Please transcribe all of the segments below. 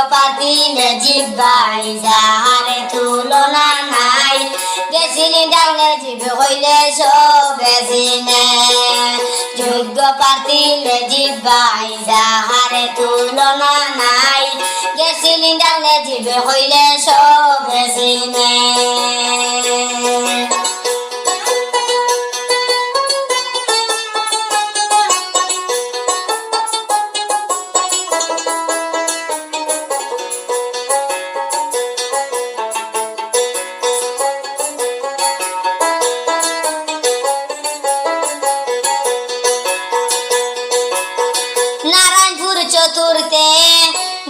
কল্যাণে যোগ্য পাতি জিব্বাই যাহারে তুলনা নাই। গেছিলি ডালে জিবে হইলে সবে চিনে যোগ্য পাতি জিব্বাই যাহারে তুলনা নাই। গেছিলি ডালে জিবে হইলে সবে চতুর্থে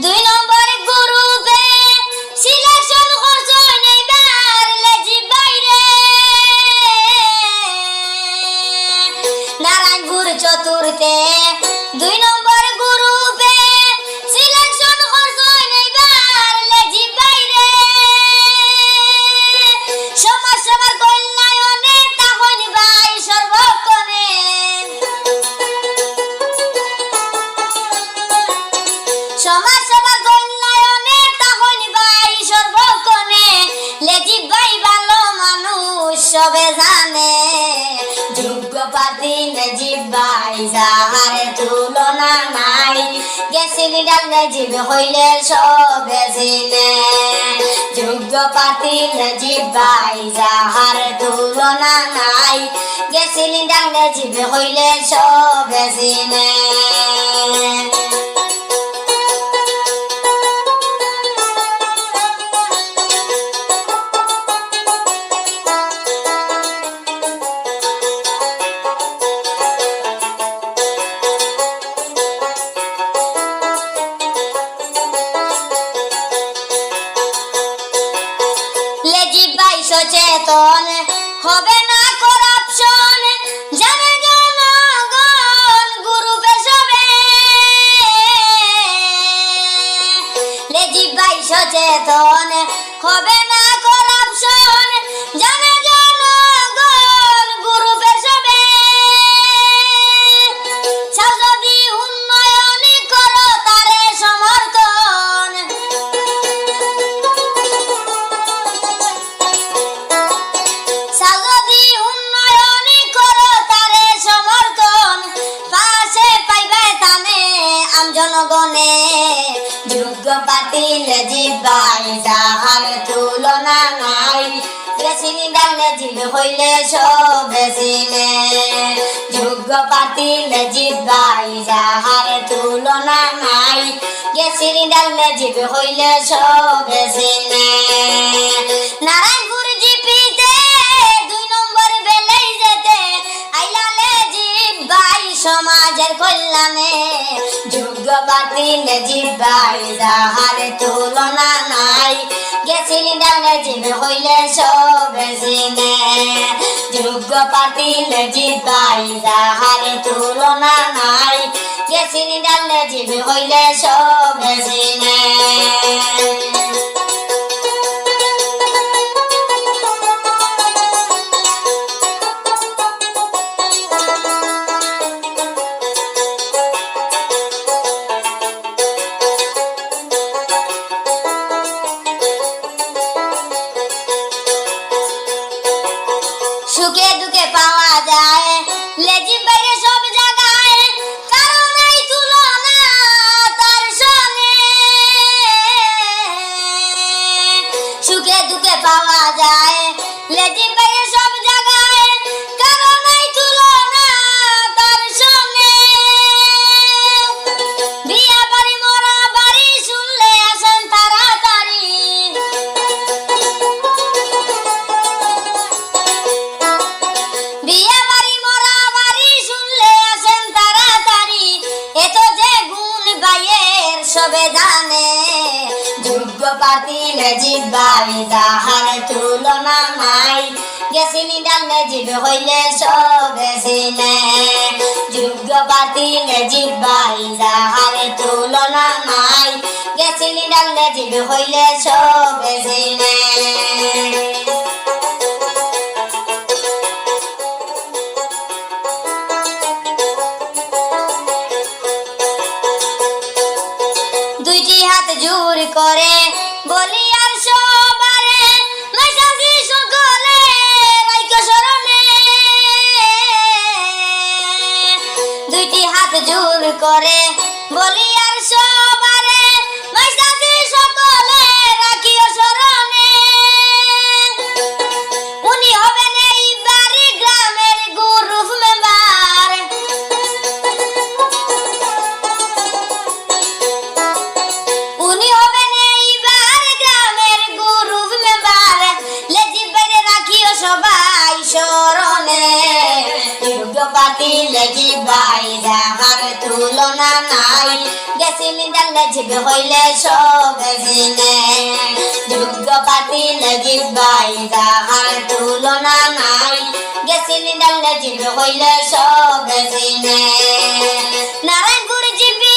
দুই নম্বর গ্রুপে সিলেকশন করছ নেইবার লেজি বাইরে। নারায়ণপুর চতুর্থে দুই নম্বর সবে জানে যোগ্য পাতি লেজি ভাই যাহারে তুলনা নাই। গেছিলি ডাল লেজিব হইলে সবে চিনে যোগ্য পাতি লেজি ভাই যাহারে তুলনা নাই। গেছিলি ডাল লেজিব হইলে সবে চিনে সচেতন হবে না করাপশন জানে জনগণ গুরু পেশবে লেজি ভাই সচেতন হবে জনগণে যোগ্য পাতিল জিবাই, যাহার তুলনা নাই। ডালে হইলে সবে চিনে যোগ্য পাতিল জিবাই, যাহার তুলনা নাই। ডালে হইলে দুই নম্বর বেলেই যেতে, আইলালে জিব ভাই সমাজের কল্যাণে বাতিল জিব ভাই তুলনা নাই। গেছিলি ডালে জিব হইলে সবে চিনে যোগ্য পাতিল জিব ভাই যাহার তুলনা নাই। গেছিলি ডালে জিব হইলে সবে চিনে যায়। লেজি বাইরে সব জায়গায় তুলনা তার সনে সুখে দুঃখে পাওয়া যায়। লেজি বাইরে জানে। যোগ্য পাতিল জিব্বাই তাহার তুলনা নাই। গেছিনি ডালে জিব হইলে সবে চিনে যোগ্য পাতিল জিব্বাই তাহার তুলনা নাই। গেছিনি হইলে সবে চিনে করে, বলি আর সবারে মাইসাসি সকলে রাইক শরণে দুইটি হাত জোর করে, বলি আর সবারে যোগ্য পাতি লেজি বাই যাহার তুলনা নাই। গেছিলি জানলে জিবে হইলে সব জিনে। তুলনা নাই। গেছিলি জানলে জিবে হইলে সব জিনে। নারায়ণপুর জিবিতে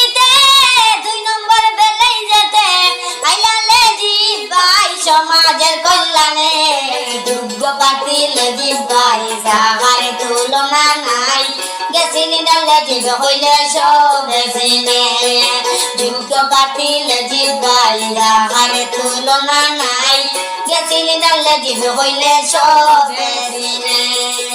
জিব হইলে সব সিনে যোগ্য পাতি জিবাই যাহার তুলনা নাই গেছিলি জানলে জিব হইলে সবে সিনে